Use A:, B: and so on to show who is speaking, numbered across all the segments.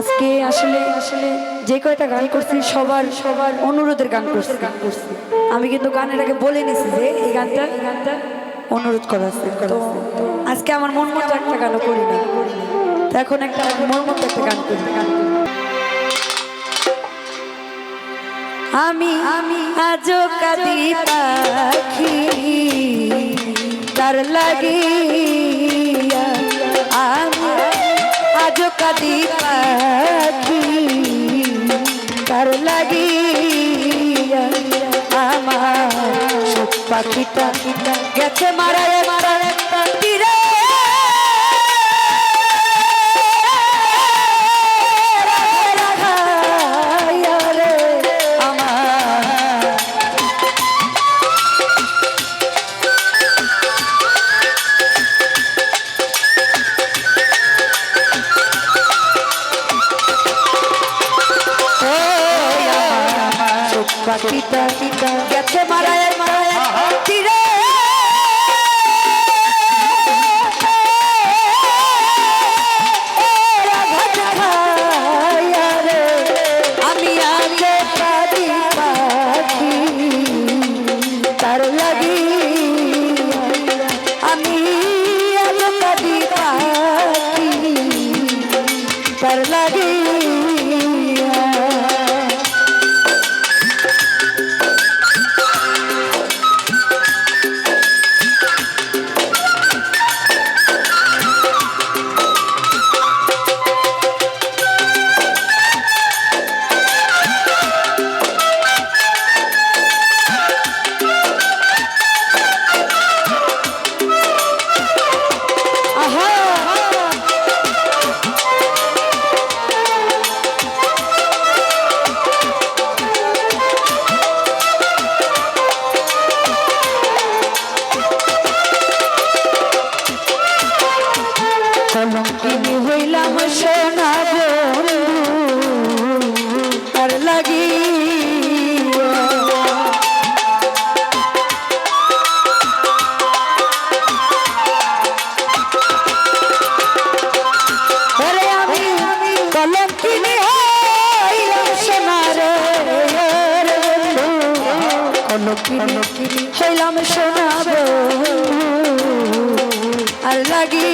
A: আজকে আসলে আসলে যে কয়টা গান করছি, সবার সবার অনুরোধের গান করছি। গান করছি আমি কিন্তু গানের আগে বলে নিছি যে এই গানটা গানটা অনুরোধ করা আছে তো আজকে আমার মন মতো একটা গানও করি না তো এখন একটা মন মতো একটা গান করি। গান করি। আমি আমি আজও কাদি পাখি, তার লাগি আমি আজও কাদি পাখি তার লাগিয়া আমার সুখ পাখিটা গেছে মারা মারায় পাখিটা গেছে মারায় মারায় তীরে। আমি কলঙ্কিনী শোনাব আর লাগি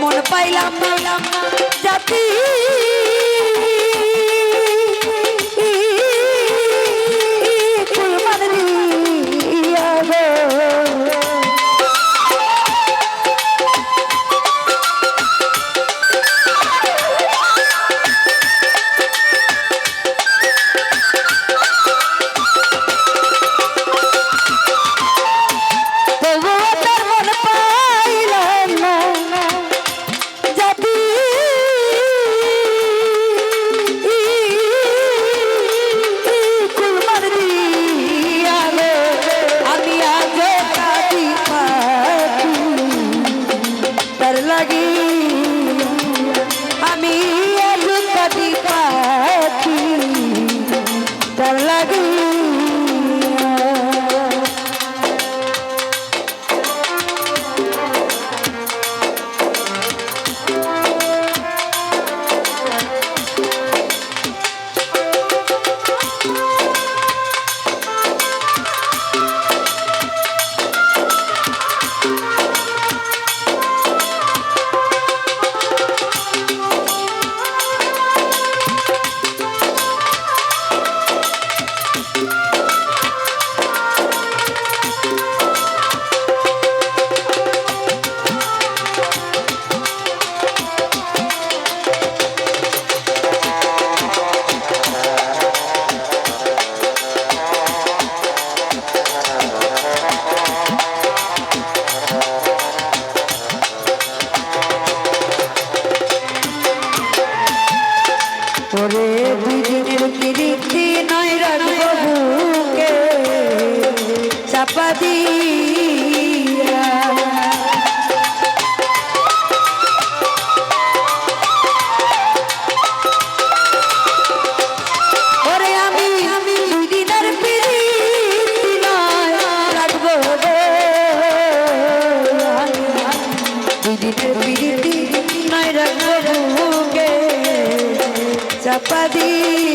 A: মন পাইলাম পাইলাম জাতি লাগি पदी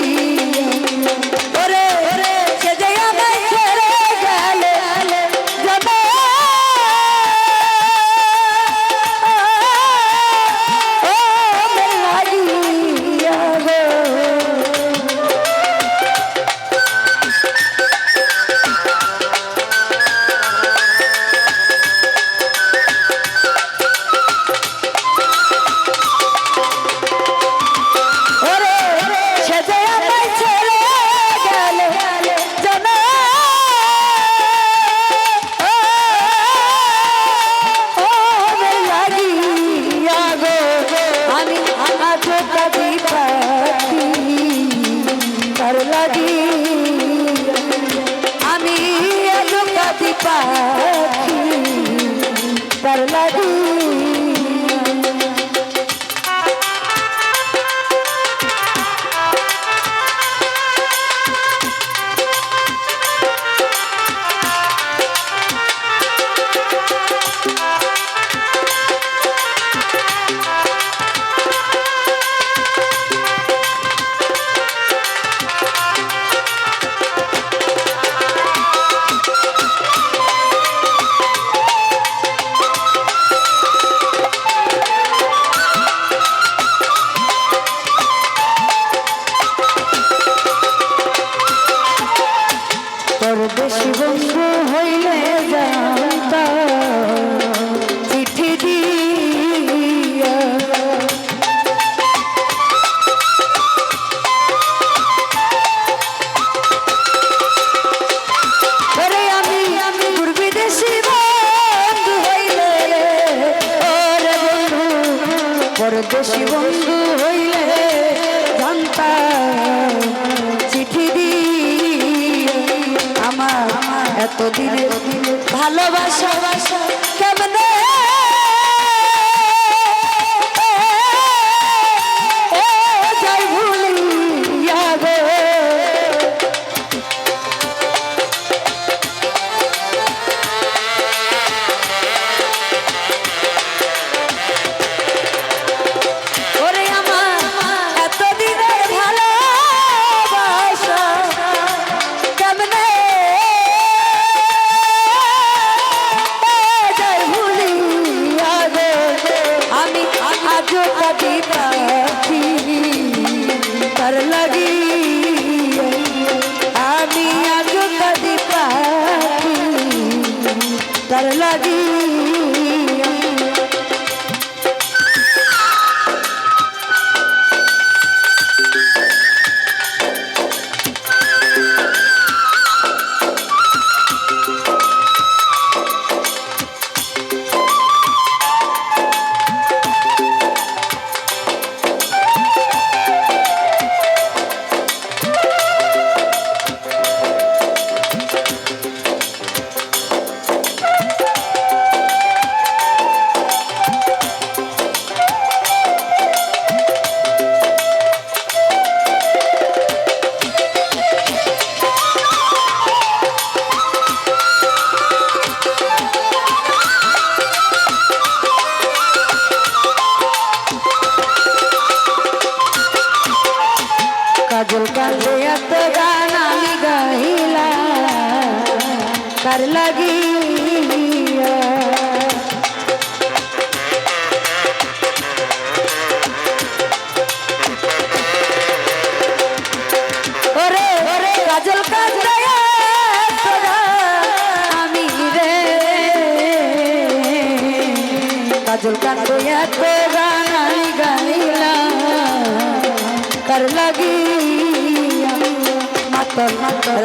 A: বেশি বন্ধু হইলে জানতা চিঠি দি আমার এতদিনে ভালোবাসা বাসা লাগিয়া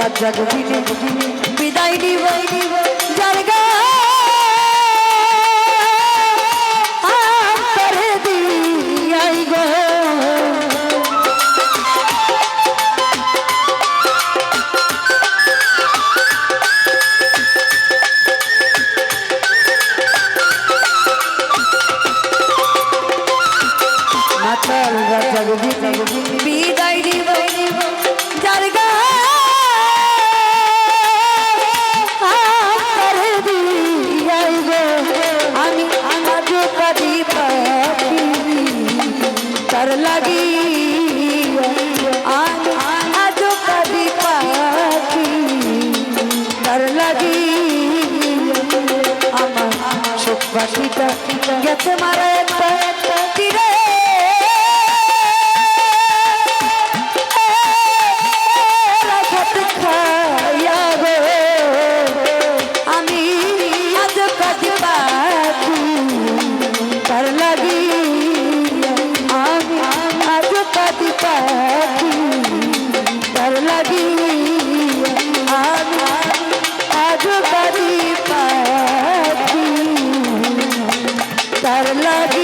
A: রাজা গোবিনী বিদায় নিব। যার গা তার লাগি আর আজ কাদি পাখি তার লাগি আমার চোখ পাখিটা গেছে মারা একবার তার লাগি